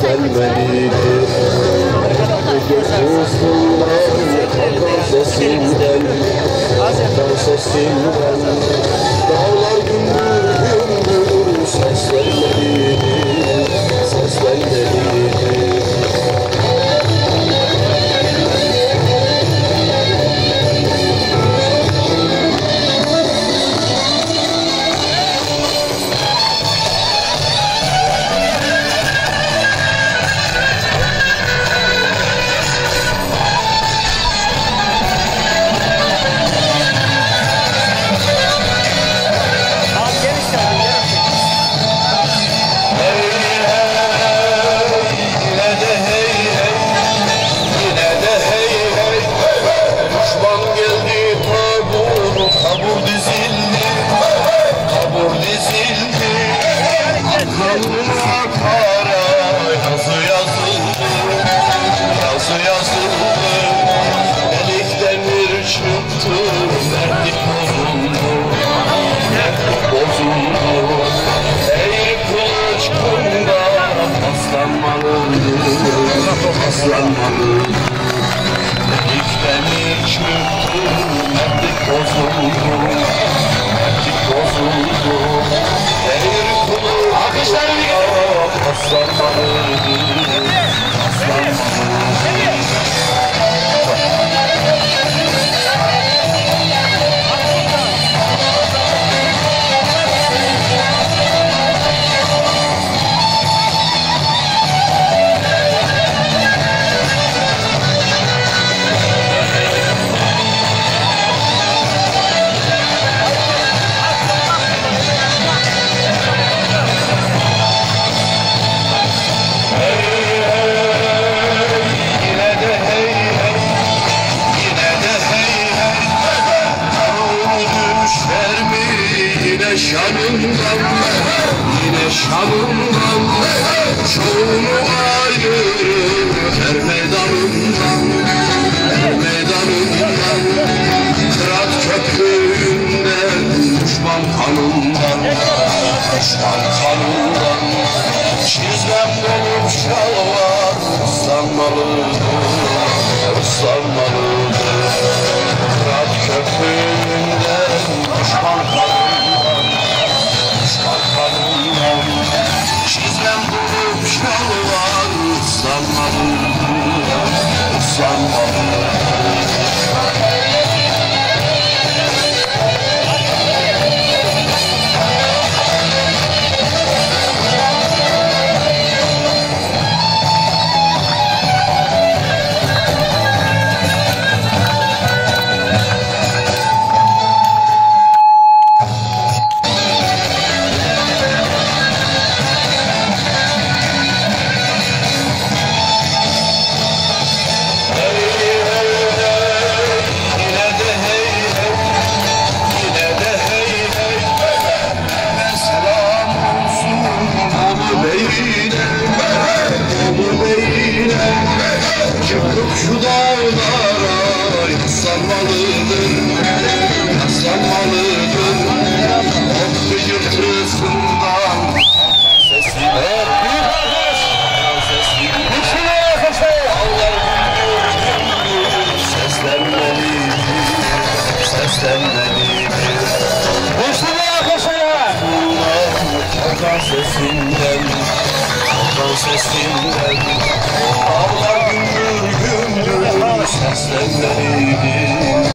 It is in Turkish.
güzelmelidir Dansesimden Dansesimden Dansesimden Alkışlarını getirin. şanım kaldı Yine şanım kaldı Çoğunu ayırır her meydanımdan Her meydanımdan. Kırat köprüğünden Düşman kanımdan Düşman kanımdan Çizmem dolup şalvar ıslanmalıdır sesinden Akan sesinden. Ağlar gümbür gümbür seslenmelidir